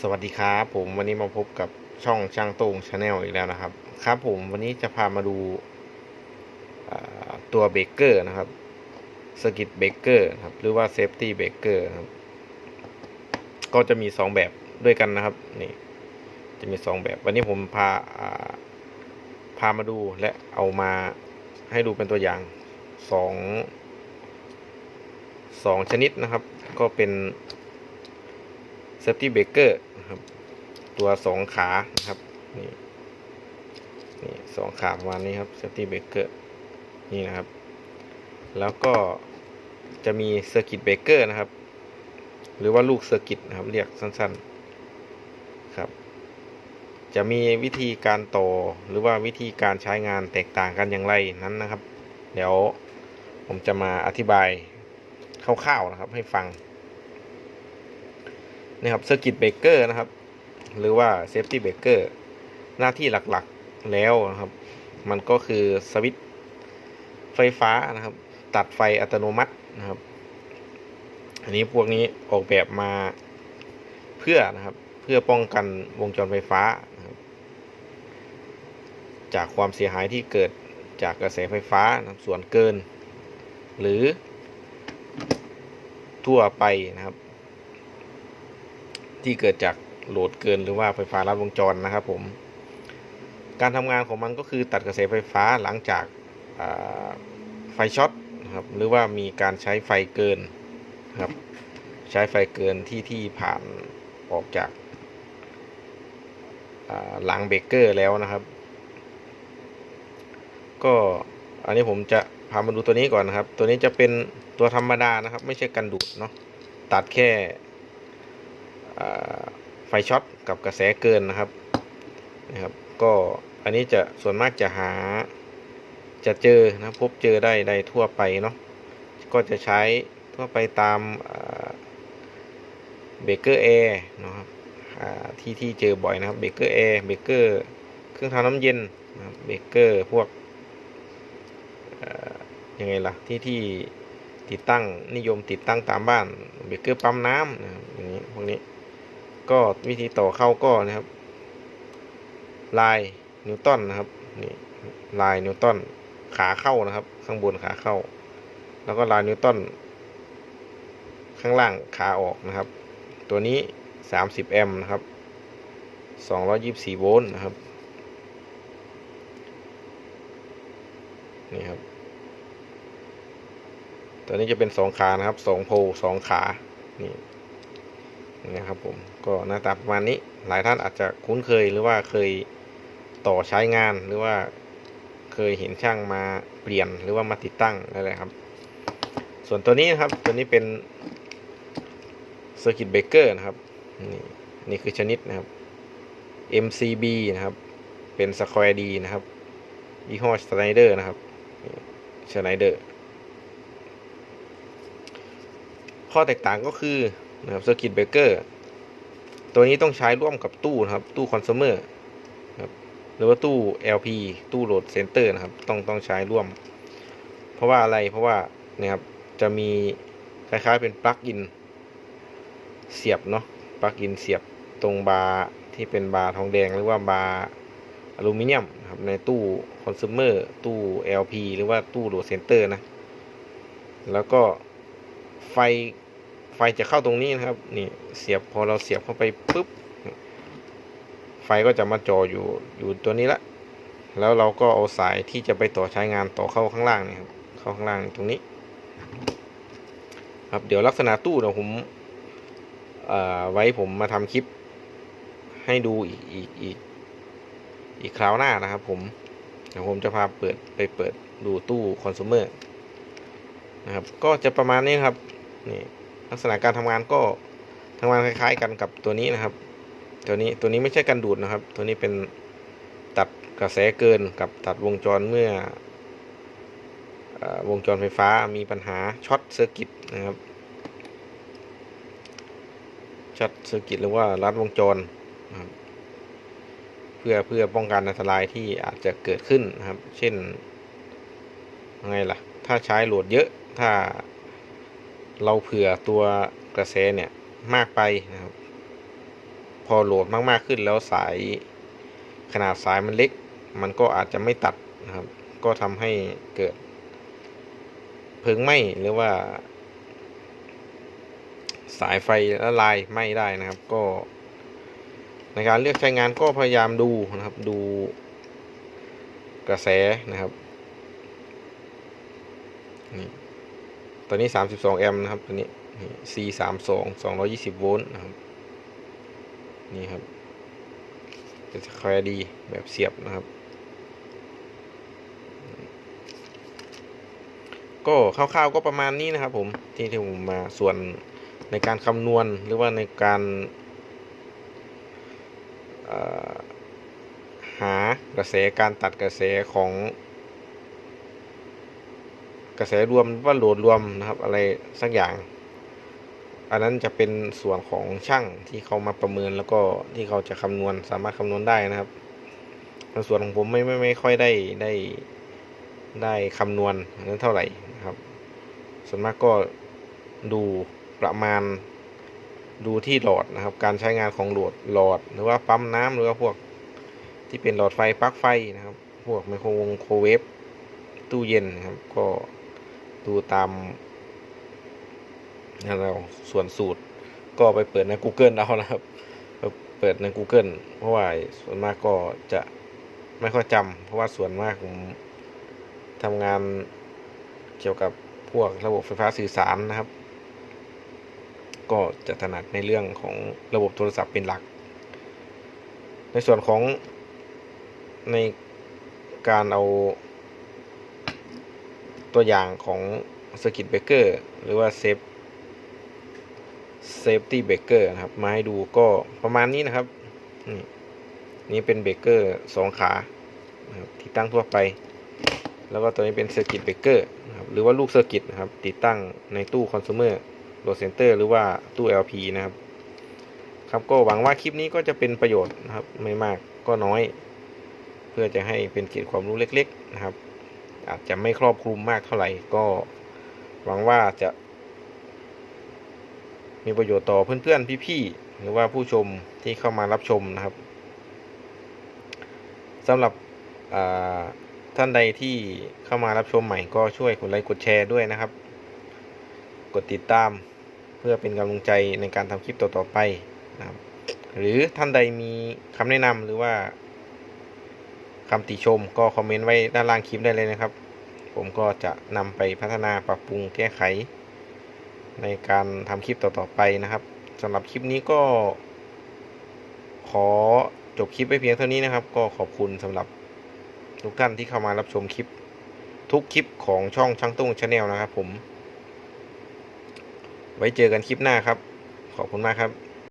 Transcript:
สวัสดีครับ ผมวันนี้มาพบกับช่องช่างต้งชาแนลอีกแล้วนะครับ ครับ ผมวันนี้จะพามาดูตัวเบรกเกอร์นะครับสกิตเบรกเกอร์ครับหรือว่าเซฟตี้เบรกเกอร์ครับก็จะมีสองแบบด้วยกันนะครับนี่จะมีสองแบบ วันนี้ผมพาอ่าพามาดูและเอามาให้ดูเป็นตัวอย่างสองสองชนิดนะครับ ก็เป็น เซฟตี้เบรกเกอร์นะครับ ตัวสองขานะครับ นี่นี่สองขาประมาณนี้ครับเซฟตี้เบรกเกอร์นี่นะครับ แล้วก็จะมีเซอร์กิตเบรกเกอร์นะครับ หรือว่าลูกเซอร์กิตนะครับ เรียกสั้นๆครับ จะมีวิธีการต่อหรือว่าวิธีการใช้งานแตกต่างกันอย่างไรนั้นนะครับ เดี๋ยวผมจะมาอธิบายคร่าวๆนะครับให้ฟัง นะครับเซอร์กิตเบรกเกอร์นะครับ หรือว่าเซฟตี้เบรกเกอร์หน้าที่หลักๆแล้วนะครับ มันก็คือสวิตช์ไฟฟ้านะครับ ตัดไฟอัตโนมัตินะครับ อันนี้พวกนี้ออกแบบมาเพื่อนะครับ เพื่อป้องกันวงจรไฟฟ้านะครับ จากความเสียหายที่เกิดจากกระแสไฟฟ้านะส่วนเกิน หรือทั่วไปนะครับ ที่เกิดจากโหลดเกินหรือว่าไฟฟ้าลัดวงจรนะครับผมการทำงานของมันก็คือตัดกระแสไฟฟ้าหลังจากาไฟช็อตครับหรือว่ามีการใช้ไฟเกินครับใช้ไฟเกินที่ที่ผ่านออกจากาหลังเบรกเกอร์แล้วนะครับ ก็อันนี้ผมจะพามาดูตัวนี้ก่อนนะครับ ตัวนี้จะเป็นตัวธรรมดานะครับ ไม่ใช่กันดูดเนาะตัดแค่ ไฟช็อตกับกระแสเกินนะครับนะครับ ก็อันนี้จะส่วนมากจะหาจะเจอนะพบเจอได้ได้ทั่วไปเนาะก็จะใช้ทั่วไปตามเบเกอร์แอร์นะครับที่ที่เจอบ่อยนะครับเบเกอร์แอร์เบเกอร์เครื่องทำน้ำเย็นนะครับเบเกอร์พวกยังไงล่ะที่ที่ติดตั้งนิยมติดตั้งตามบ้านเบเกอร์ปั๊มน้ำนะครับอย่างนี้พวกนี้ ก็วิธีต่อเข้าก็นะครับ ลายนิวตันนะครับนี่ลายนิวตันขาเข้านะครับ ข้างบนขาเข้า แล้วก็ลายนิวตันข้างล่างขาออกนะครับ ตัวนี้ 30 แอมป์นะครับ 224 โวลต์นะครับนี่ครับ ตัวนี้จะเป็นสองขานะครับสองโพลสองขานี่ นะครับผมก็หน้าตาประมาณนี้หลายท่านอาจจะคุ้นเคยหรือว่าเคยต่อใช้งานหรือว่าเคยเห็นช่างมาเปลี่ยนหรือว่ามาติดตั้งอะไรครับ ส่วนตัวนี้นะครับตัวนี้เป็น Circuit Breaker นะครับนี่นี่คือชนิดนะครับ MCB นะครับเป็น Square D นะครับยี่ห้อ Schneider นะครับ Schneider ข้อแตกต่างก็คือ นะครับ Circuit Breaker ตัวนี้ต้องใช้ร่วมกับตู้นะครับ ตู้ Consumer ครับหรือว่าตู้ LP ตู้ Load Center นะครับ ต้องต้องใช้ร่วม เพราะว่าอะไรเพราะว่านี่ยครับจะมีคล้ายๆเป็นปลั๊กอินเสียบเนาะปลั๊กอินเสียบตรงบาร์ที่เป็นบาร์ทองแดงหรือว่าบาร์อลูมิเนียมนะครับในตู้ Consumer ตู้ LP หรือว่าตู้ Load Center นะ แล้วก็ไฟ ไฟจะเข้าตรงนี้นะครับ นี่เสียบพอเราเสียบเข้าไปปุ๊บ ไฟก็จะมาจ่ออยู่อยู่ตัวนี้ละ แล้วเราก็เอาสายที่จะไปต่อใช้งานต่อเข้าข้างล่างนี่ครับ เข้าข้างล่างตรงนี้ ครับ เดี๋ยวลักษณะตู้เดี๋ยวผมไว้ผมมาทำคลิป ให้ดูอีกอีกอีกอีกคราวหน้านะครับ ผม เดี๋ยวผมจะพาเปิดไปเปิดดูตู้คอน sumer นะครับ ก็จะประมาณนี้ครับ นี่ ลักษณะการทำงานก็ทำงานคล้าย ๆ กันกับตัวนี้นะครับ ตัวนี้ตัวนี้ไม่ใช่กันดูดนะครับ ตัวนี้เป็นตัดกระแสเกินกับตัดวงจรเมื่ออวงจรไฟฟ้ามีปัญหาช็อตเซอร์กิตนะครับช็อตเซอร์กิตหรือว่ารัดวงจรนะครับเพื่อเพื่อป้องกันอันตรายที่อาจจะเกิดขึ้นนะครับ เช่นไงล่ะ ถ้าใช้โหลดเยอะถ้า เราเผื่อตัวกระแสเนี่ยมากไปนะครับ พอโหลดมากๆขึ้นแล้วสายขนาดสายมันเล็ก มันก็อาจจะไม่ตัดนะครับ ก็ทำให้เกิดเพลิงไหม้หรือว่า สายไฟละลายไหม้ได้นะครับ ก็ ในการเลือกใช้งานก็พยายามดูนะครับดูกระแสนะครับนี่ ตอนนี้ 32 แอมป์นะครับตัวนี้ C 3 2 220โวลต์นะครับ นี่ครับจะแควดีแบบเสียบนะครับ ก็คร่าวๆก็ประมาณนี้นะครับผมที่ที่ผมมาส่วนในการคำนวณหรือว่าในการหากระแสการตัดกระแสของ กระแสรวมว่าโหลดรวมนะครับ อะไรสักอย่าง อันนั้นจะเป็นส่วนของช่างที่เขามาประเมินแล้วก็ที่เขาจะคำนวณสามารถคำนวณได้นะครับในส่วนของผมไม่ไม่ไม่ค่อยได้ได้ได้คำนวณนนั้นเท่าไหร่นะครับส่วนมากก็ดูประมาณดูที่หลอดนะครับ การใช้งานของหลอดหลอด หรือว่าปั๊มน้ำหรือว่าพวกที่เป็นหลอดไฟปลั๊กไฟนะครับ พวกไมโครวงโครเวฟตู้เย็นนะครับ ก็ ดูตามนะเราส่วนสูตรก็ไปเปิดใน Google เอานะครับเปิดใน Google เพราะว่าส่วนมากก็จะไม่ค่อยจำเพราะว่าส่วนมากผมทำงานเกี่ยวกับพวกระบบไฟฟ้าสื่อสารนะครับ ก็จะถนัดในเรื่องของระบบโทรศัพท์เป็นหลัก ในส่วนของในการเอา ตัวอย่างของ Circuit Breaker หรือว่า Safe Safety Breaker นะครับ มาให้ดูก็ประมาณนี้นะครับ นี่เป็นเบเกอร์สองขาที่ตั้งทั่วไป แล้วก็ตัวนี้เป็น Circuit Breaker นะครับหรือว่าลูกเซอร์กิตนะครับ ติดตั้งในตู้ Consumer Load Center หรือว่าตู้ LP นะครับ ครับก็หวังว่าคลิปนี้ก็จะเป็นประโยชน์นะครับ ไม่มากก็น้อย เพื่อจะให้เป็นเกร็ดความรู้เล็ก ๆ นะครับ อาจจะไม่ครอบคลุมมากเท่าไหร่ก็หวังว่าจะ มีประโยชน์ต่อเพื่อนๆพี่ๆหรือว่าผู้ชมที่เข้ามารับชมนะครับสำหรับท่านใดที่เข้ามารับชมใหม่ก็ช่วยกดไลค์กดแชร์ด้วยนะครับ กดติดตามเพื่อเป็นกำลังใจในการทำคลิปต่อๆไปนะครับหรือท่านใดมีคำแนะนำหรือว่า คำติชมก็คอมเมนต์ไว้ด้านล่างคลิปได้เลยนะครับ ผมก็จะนำไปพัฒนาปรับปรุงแก้ไข ในการทำคลิปต่อๆไปนะครับสำหรับคลิปนี้ก็ ขอจบคลิปไปเพียงเท่านี้นะครับ ก็ขอบคุณสำหรับทุกท่านที่เข้ามารับชมคลิป ทุกคลิปของช่องช่างตุ้งชาแนลนะครับผม ไว้เจอกันคลิปหน้าครับ ขอบคุณมากครับ